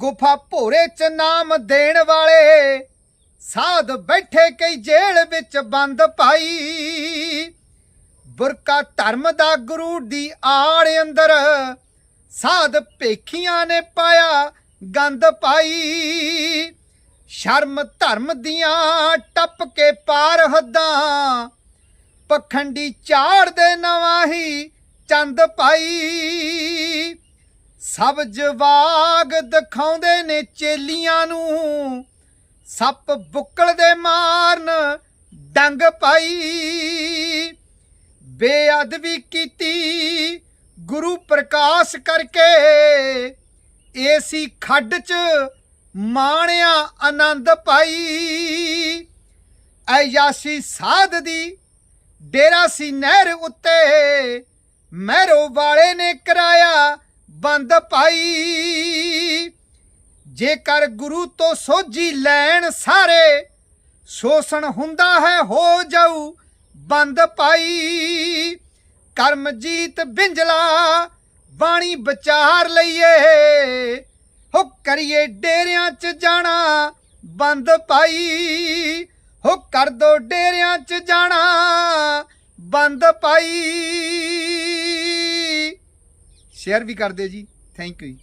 ਗੁਫਾ ਭੋਰੇ ਚ ਨਾਮ ਦੇਣ ਵਾਲੇ। ਸਾਧ ਬੈਠੇ ਕਈ ਜੇਲ੍ਹ ਵਿੱਚ ਬੰਦ ਪਾਈ। ਬੁਰਕਾ ਧਰਮ ਦਾ ਗੁਰੂ ਦੀ ਆੜ ਅੰਦਰ। ਸਾਧ ਭੇਖੀਆਂ ਨੇ ਪਾਇਆ ਗੰਦ ਪਾਈ। ਸ਼ਰਮ ਧਰਮ ਦੀਆਂ ਟੱਪ ਕੇ ਪਾਰ ਹੱਦਾਂ। ਪਖੰਡੀ ਝਾੜ ਦੇ ਨਵਾਹੀ ਚੰਦ ਪਾਈ। ਸਭ ਜਵਾਗ ਦਿਖਾਉਂਦੇ ਨੇ ਚੇਲੀਆਂ ਨੂੰ। ਸੱਪ ਬੁੱਕਲ ਦੇ ਮਾਰਨ ਡੰਗ ਪਾਈ। ਬੇਅਦਬੀ ਕੀਤੀ ਗੁਰੂ ਪ੍ਰਕਾਸ਼ ਕਰਕੇ। ਏਸੀ ਖੱਡ ਚ ਮਾਣਿਆ ਆਨੰਦ ਪਾਈ। ਐਯਾਸੀ ਸਾਧ ਦੀ ਡੇਰਾ ਸੀ ਨਹਿਰ ਉੱਤੇ। ਮਹਿਰੋ ਵਾਲੇ ਨੇ ਕਰਾਇਆ ਬੰਦ ਪਾਈ। ਜੇਕਰ ਗੁਰੂ ਤੋਂ ਸੋਝੀ ਲੈਣ ਸਾਰੇ, ਸ਼ੋਸ਼ਣ ਹੁੰਦਾ ਹੈ ਹੋ ਜਾਊ ਬੰਦ ਪਾਈ। ਕਰਮਜੀਤ ਬਿੰਜਲਾ, ਬਾਣੀ ਵਿਚਾਰ ਲਈਏ। ਹੋ ਕਰੀਏ ਡੇਰਿਆਂ 'ਚ ਜਾਣਾ, ਬੰਦ ਪਾਈ। ਹੋ ਕਰ ਦੋ ਡੇਰਿਆਂ 'ਚ ਜਾਣਾ, ਬੰਦ ਪਾਈ। ਸ਼ੇਅਰ ਵੀ ਕਰ ਦਿਓ ਜੀ। Thank you